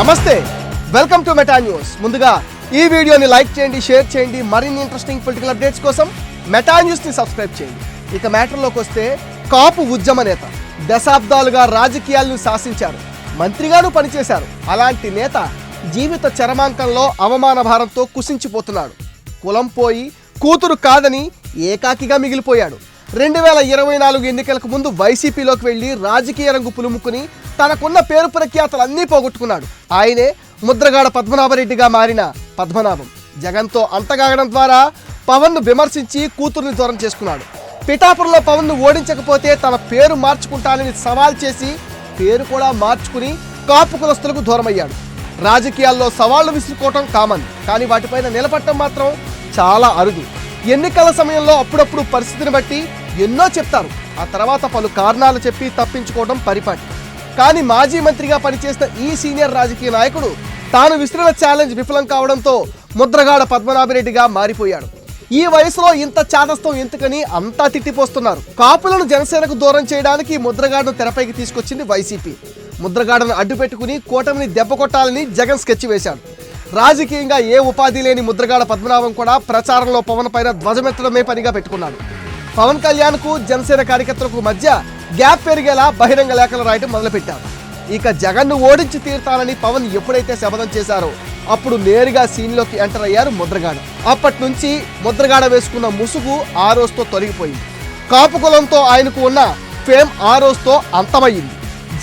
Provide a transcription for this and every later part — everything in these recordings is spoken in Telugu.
నమస్తే. వెల్కమ్ టు మెటా న్యూస్ ముందుగా ఈ వీడియోని లైక్ చేయండి షేర్ చేయండి. మరిన్ని ఇంట్రెస్టింగ్ పొలిటికల్ అప్డేట్స్ కోసం మెటా న్యూస్ని సబ్స్క్రైబ్ చేయండి. ఇక మ్యాటర్లోకి వస్తే కాపు ఉద్యమ నేత దశాబ్దాలుగా రాజకీయాలను శాసించారు మంత్రిగాను పనిచేశారు. అలాంటి నేత జీవిత చరమాంకంలో అవమాన భారంతో కుసించిపోతున్నాడు. కులం పోయి కూతురు కాదని ఏకాకిగా మిగిలిపోయాడు. రెండు వేల ఇరవై నాలుగు ఎన్నికలకు ముందు వైసీపీలోకి వెళ్ళి రాజకీయ రంగు పులుముకుని తనకున్న పేరు ప్రఖ్యాతలన్నీ పోగొట్టుకున్నాడు. ఆయనే ముద్రగాడ పద్మనాభరెడ్డిగా మారిన పద్మనాభం. జగన్తో అంతగాగడం ద్వారా పవన్ను విమర్శించి కూతుర్ని దూరం చేసుకున్నాడు. పిఠాపురంలో పవన్ను ఓడించకపోతే తన పేరు మార్చుకుంటానని సవాల్ చేసి పేరు కూడా మార్చుకుని కాపు కులస్తులకు దూరమయ్యాడు. రాజకీయాల్లో సవాళ్ళు విసురుకోవటం కామన్ కానీ వాటిపైన నిలబడటం మాత్రం చాలా అరుదు. ఎన్నికల సమయంలో అప్పుడప్పుడు పరిస్థితిని బట్టి ఎన్నో చెప్తారు. ఆ తర్వాత పలు కారణాలు చెప్పి తప్పించుకోవడం పరిపాటి. కానీ మాజీ మంత్రిగా పనిచేసిన ఈ సీనియర్ రాజకీయ నాయకుడు తాను విసిరిన ఛాలెంజ్ విఫలం కావడంతో ముద్రగాడ పద్మనాభిరెడ్డిగా మారిపోయాడు. ఈ వయసులో ఇంత చాదస్తం ఎందుకని అంతా తిట్టిపోస్తున్నారు. కాపులను జనసేనకు దూరం చేయడానికి ముద్రగాడను తెరపైకి తీసుకొచ్చింది వైసీపీ. ముద్రగాడను అడ్డుపెట్టుకుని కూటమిని దెబ్బ కొట్టాలని జగన్ స్కెచ్ వేశాడు. రాజకీయంగా ఏ ఉపాధి లేని ముద్రగాడ పద్మనాభం కూడా ప్రచారంలో పవన్ పైన ధ్వజమెత్తడమే పనిగా పెట్టుకున్నాడు. పవన్ కళ్యాణ్కు జనసేన కార్యకర్తలకు మధ్య గ్యాప్ పెరిగేలా బహిరంగ లేఖలు రాయడం మొదలుపెట్టారు. ఇక జగన్ను ఓడించి తీరుతానని పవన్ ఎప్పుడైతే శపథం చేశారో అప్పుడు నేరుగా సీన్లోకి ఎంటర్ అయ్యారు ముద్రగాడ. అప్పటి నుంచి ముద్రగాడ వేసుకున్న ముసుగు ఆ రోజుతో తొలగిపోయింది. కాపు కులంతో ఆయనకు ఉన్న ఫేమ్ ఆ రోజుతో అంతమయ్యింది.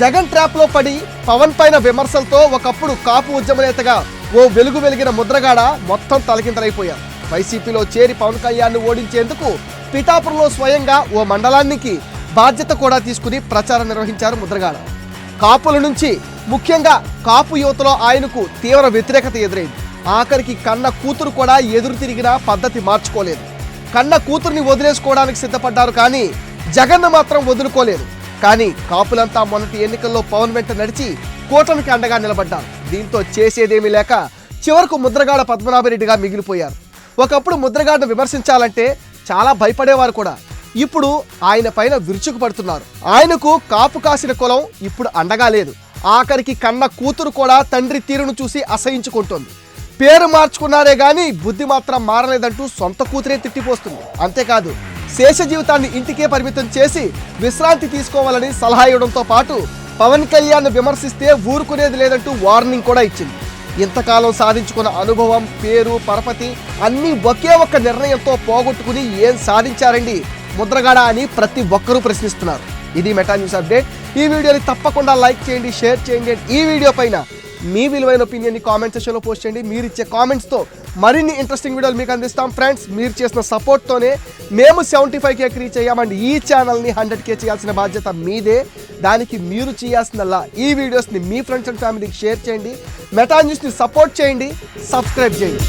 జగన్ ట్రాప్లో పడి పవన్ పైన విమర్శలతో ఒకప్పుడు కాపు ఉద్యమ నేతగా ఓ వెలుగు వెలిగిన ముద్రగాడ మొత్తం తలకింతలైపోయారు వైసీపీలో చేరి పవన్ కళ్యాణ్ను ఓడించేందుకు పిఠాపురంలో స్వయంగా ఓ మండలానికి బాధ్యత కూడా తీసుకుని ప్రచారం నిర్వహించారు ముద్రగాడ. కాపుల నుంచి ముఖ్యంగా కాపు యువతలో ఆయనకు తీవ్ర వ్యతిరేకత ఎదురైంది. ఆఖరికి కన్న కూతురు కూడా ఎదురు తిరిగిన పద్ధతి మార్చుకోలేదు. కన్న కూతురుని వదిలేసుకోవడానికి సిద్ధపడ్డారు కానీ జగన్ను మాత్రం వదులుకోలేదు. కానీ కాపులంతా మొన్నటి ఎన్నికల్లో పవన్ వెంట నడిచి కూటమికి అండగా నిలబడ్డారు. దీంతో చేసేదేమీ లేక చివరకు ముద్రగాడ పద్మనాభరెడ్డిగా మిగిలిపోయారు. ఒకప్పుడు ముద్రగాడను విమర్శించాలంటే చాలా భయపడేవారు కూడా. ఇప్పుడు ఆయన పైన విరుచుకుపడుతున్నారు. ఆయనకు కాపు కాసిన కులం ఇప్పుడు అండగా లేదు. ఆఖరికి కన్న కూతురు కూడా తండ్రి తీరును చూసి అసహించుకుంటోంది. పేరు మార్చుకున్నారే కానీ బుద్ధి మాత్రం మారలేదంటూ సొంత కూతురే తిట్టిపోస్తుంది. అంతేకాదు శేష జీవితాన్ని ఇంటికే పరిమితం చేసి విశ్రాంతి తీసుకోవాలని సలహా ఇవ్వడంతో పాటు పవన్ కళ్యాణ్ విమర్శిస్తే ఊరుకునేది లేదంటూ వార్నింగ్ కూడా ఇచ్చింది. ఇంతకాలం సాధించుకున్న అనుభవం పేరు పరపతి అన్నీ ఒకే ఒక్క నిర్ణయంతో పోగొట్టుకుని ఏం సాధించారండి? ముద్రగడ అని ప్రతి ఒక్కరూ ప్రశ్నిస్తున్నారు. ఇది మెటా న్యూస్ అప్డేట్. ఈ వీడియోని తప్పకుండా లైక్ చేయండి షేర్ చేయండి. ఈ వీడియో పైన మీ విలువైన ఒపీనియన్ని కామెంట్ సెక్షన్లో పోస్ట్ చేయండి. మీరు ఇచ్చే కామెంట్స్తో మరిన్ని ఇంట్రెస్టింగ్ వీడియోలు మీకు అందిస్తాం. ఫ్రెండ్స్ మీరు చేసిన సపోర్ట్తోనే మేము సెవెంటీ ఫైవ్ కేకి రీచ్ అయ్యామండి. ఈ ఛానల్ని హండ్రెడ్ కే చేయాల్సిన బాధ్యత మీదే. దానికి మీరు చేయాల్సిందల్లా ఈ వీడియోస్ని మీ ఫ్రెండ్స్ అండ్ ఫ్యామిలీకి షేర్ చేయండి. మెటా న్యూస్ని సపోర్ట్ చేయండి సబ్స్క్రైబ్ చేయండి.